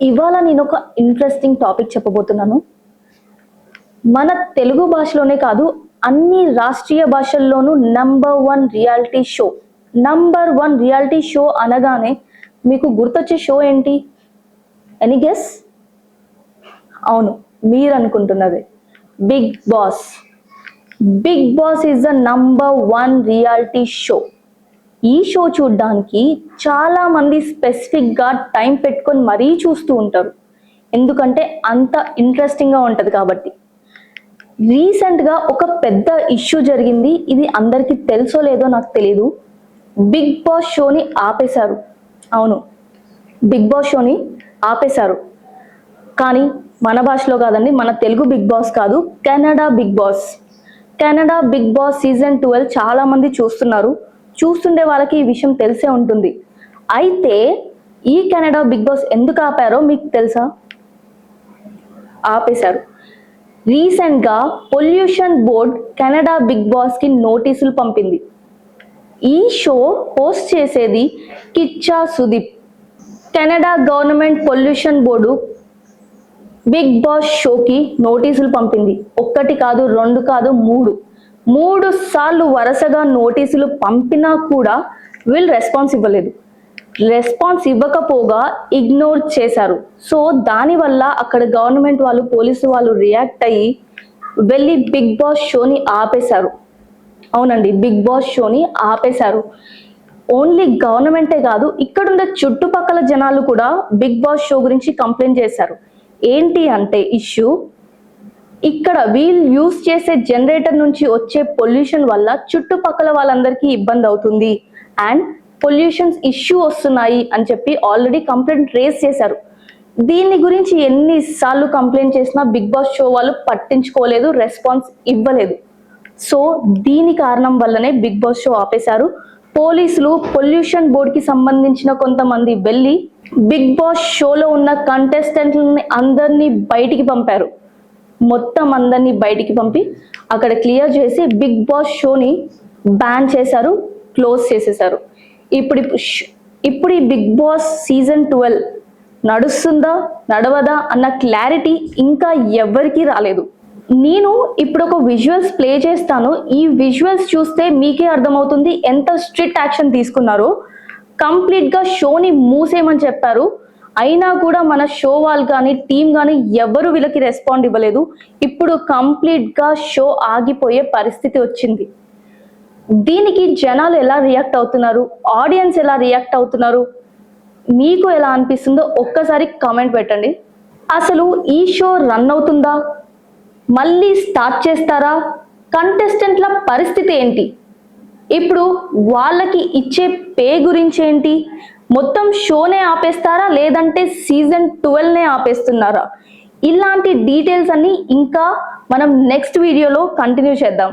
ఇవాళ నేను ఒక ఇంట్రెస్టింగ్ టాపిక్ చెప్పబోతున్నాను. మన తెలుగు భాషలోనే కాదు అన్ని రాష్ట్రీయ భాషల్లోనూ number one reality show number one reality show అనగానే మీకు గుర్తొచ్చే షో ఏంటి? ఎనీ గెస్ అవును మీరు అనుకుంటున్నది. Bigg Boss Bigg Boss is the number one reality show ఈ షో చూడడానికి చాలా మంది స్పెసిఫిక్గా టైం పెట్టుకొని మరీ చూస్తూ ఉంటారు. ఎందుకంటే అంత ఇంట్రెస్టింగ్గా ఉంటుంది కాబట్టి. రీసెంట్గా ఒక పెద్ద ఇష్యూ జరిగింది. ఇది అందరికీ తెలుసో లేదో నాకు తెలియదు బిగ్ బాస్ షోని ఆపేశారు. అవును. బిగ్ బాస్ షోని ఆపేశారు. కానీ మన భాషలో కాదండి మన తెలుగు బిగ్ బాస్ కాదు Kannada Bigg Boss Kannada Bigg Boss season twelve చాలా మంది చూస్తున్నారు. చూస్తుండే వాళ్ళకి ఈ విషయం తెలిసే ఉంటుంది. అయితే ఈ కెనడా బిగ్ బాస్ ఎందుకు ఆపారో మీకు తెలుసా? ఆపేశారు. రీసెంట్గా పొల్యూషన్ బోర్డ్ కెనడా బిగ్ బాస్కి నోటీసులు పంపింది. ఈ షో హోస్ట్ చేసేది Kichcha Sudeep. Kannada government pollution board Bigg Boss షోకి నోటీసులు పంపింది. ఒక్కటి కాదు రెండు కాదు మూడు. మూడు సార్లు వరుసగా నోటీసులు పంపినా కూడా వీళ్ళు రెస్పాన్స్ ఇవ్వలేదు. రెస్పాన్స్ ఇవ్వకపోగా ఇగ్నోర్ చేశారు. సో దానివల్ల అక్కడ గవర్నమెంట్ వాళ్ళు పోలీసు వాళ్ళు రియాక్ట్ అయ్యి వెళ్ళి బిగ్ బాస్ షోని ఆపేశారు. అవునండి బిగ్ బాస్ షోని ఆపేశారు. ఓన్లీ గవర్నమెంటే కాదు ఇక్కడున్న చుట్టుపక్కల జనాలు కూడా బిగ్ బాస్ షో గురించి కంప్లైంట్ చేశారు. ఏంటి అంటే ఇష్యూ ఇక్కడ వీళ్ళు యూస్ చేసే జనరేటర్ నుంచి వచ్చే పొల్యూషన్ వల్ల చుట్టుపక్కల వాళ్ళందరికీ ఇబ్బంది అవుతుంది. అండ్ పొల్యూషన్స్ ఇష్యూ వస్తున్నాయి అని చెప్పి ఆల్రెడీ కంప్లైంట్ రేస్ చేశారు. దీని గురించి ఎన్నిసార్లు కంప్లైంట్ చేసినా బిగ్ బాస్ షో వాళ్ళు పట్టించుకోలేదు రెస్పాన్స్ ఇవ్వలేదు. సో దీని కారణం వల్లనే బిగ్ బాస్ షో ఆపేశారు. పోలీసులు పొల్యూషన్ బోర్డుకి సంబంధించిన కొంతమంది వెళ్ళి బిగ్ బాస్ షోలో ఉన్న కంటెస్టెంట్లని అందరినీ బయటికి పంపారు. మొత్తం అందరినీ బయటికి పంపి అక్కడ క్లియర్ చేసి బిగ్ బాస్ షోని బ్యాన్ చేశారు క్లోజ్ చేసేసారు ఇప్పుడు ఇప్పుడు ఈ బిగ్ బాస్ సీజన్ ట్వెల్వ్ నడుస్తుందా నడవదా అన్న క్లారిటీ ఇంకా ఎవ్వరికీ రాలేదు. నేను ఇప్పుడు ఒక విజువల్స్ ప్లే చేస్తాను. ఈ విజువల్స్ చూస్తే మీకే అర్థమవుతుంది ఎంత స్ట్రిక్ట్ యాక్షన్ తీసుకున్నారో. కంప్లీట్గా షోని మూసేయమని చెప్పారు. అయినా కూడా మన షో వాళ్ళు కానీ టీం కానీ ఎవరు వీళ్ళకి రెస్పాండ్ ఇవ్వలేదు. ఇప్పుడు కంప్లీట్గా షో ఆగిపోయే పరిస్థితి వచ్చింది. దీనికి జనాలు ఎలా రియాక్ట్ అవుతున్నారు? ఆడియన్స్ ఎలా రియాక్ట్ అవుతున్నారు? మీకు ఎలా అనిపిస్తుందో ఒక్కసారి కామెంట్ పెట్టండి. అసలు ఈ షో రన్ అవుతుందా? మళ్ళీ స్టార్ట్ చేస్తారా? కంటెస్టెంట్ల పరిస్థితి ఏంటి? ఇప్పుడు వాళ్ళకి ఇచ్చే పే గురించి ఏంటి? మొత్తం షోనే ఆపేస్తారా? లేదంటే సీజన్ ట్వెల్వ్నే ఆపేస్తున్నారా? ఇలాంటి డీటెయిల్స్ అన్ని ఇంకా మనం నెక్స్ట్ వీడియోలో కంటిన్యూ చేద్దాం.